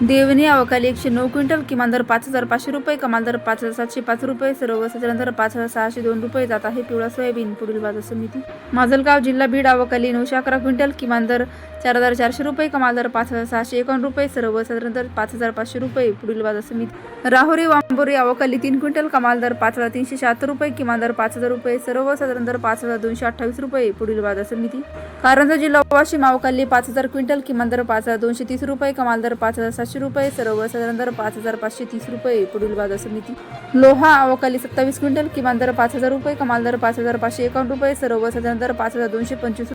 देवणी अवकाली एकशे नऊ क्विंटल किमान दर पाच हजार पाचशे रुपये कमाल दर पाच हजार सातशे पाच रुपये सर्व दर पाच हजार सहाशे दोन रुपये जात आहे पिवळा सोयाबीन पुढील बाजार समिती. माजलगाव जिल्हा बीड अवकाली नऊशे अकरा क्विंटल किमान दर चार हजार चारशे रुपये कमाल दर पाच हजार सहाशे एकावन्न रुपये सर्वसाधारण दर पाच हजार पाचशे रुपये पुढील बाजार समिती राहुरी वांबोरी अवकाली तीन क्विंटल कमाल दर पाच हजार तीनशे शहात्तर रुपये किमान दर पाच हजार रुपये सर्वसाधारण दर पाच हजार दोनशे अठ्ठावीस रुपये पुढील बाजार समिती कारंजा जिल्हा वाशिम अवकाली पाच हजार क्विंटल किमान दर पाच हजार दोनशे तीस रुपये कमाल दर पाच हजार सातशे रुपये सर्वसाधारण दर पाच हजार पाचशे तीस रुपये पुढील बाजार समिती लोहा अवकाली सत्तावीस क्विंटल किमान दर पाच हजार रुपये कमाल दर पाच हजार पाचशे एकावन्न रुपये सर्वसाधारण दर पाच हजार दोनशे पंचवीस